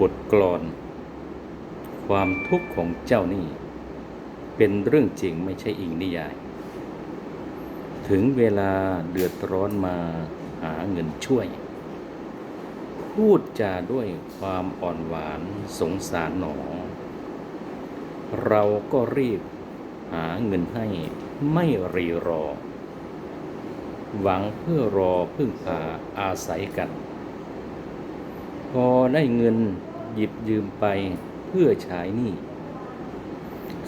บทกลอน ความทุกข์ของเจ้านี่ เป็นเรื่องจริงไม่ใช่อิงนิยาย ถึงเวลาเดือดร้อนมาหาเงินช่วย พูดจาด้วยความอ่อนหวานสงสารหนอ เราก็รีบหาเงินให้ไม่รีรอ หวังเพื่อรอพึ่งพาอาศัยกัน พอได้เงินหยิบยืมไปเพื่อใช้หนี้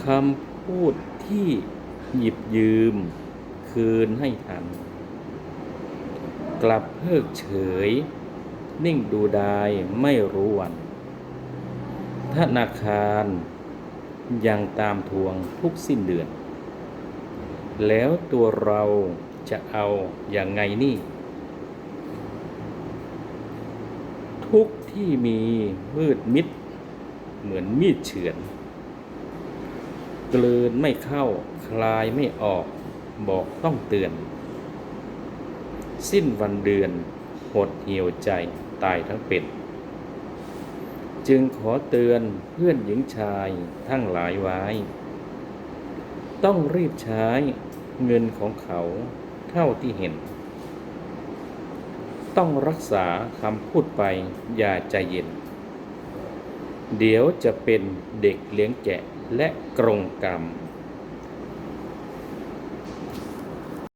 คำพูดที่หยิบยืมคืนให้ทัน กลับเพิกเฉย นิ่งดูดายไม่รู้วันธนาคารยังตามทวงทุกสิ้นเดือน แล้วตัวเราจะเอาอย่างไงนี่ ทุกที่มีมืดมิด เหมือนมีดเฉือนกลืนไม่เข้าคลายไม่ออก บอกต้องเตือน สิ้นวันเดือนหดเหี่ยวใจตายทั้งเป็น จึงขอเตือนเพื่อนหญิงชายทั้งหลายไว้ ต้องรีบใช้เงินของเขาเท่าที่เห็น ต้องรักษาคำพูดไปอย่าใจเย็น เดี๋ยวจะเป็นเด็กเลี้ยงแกะและกรงกรรม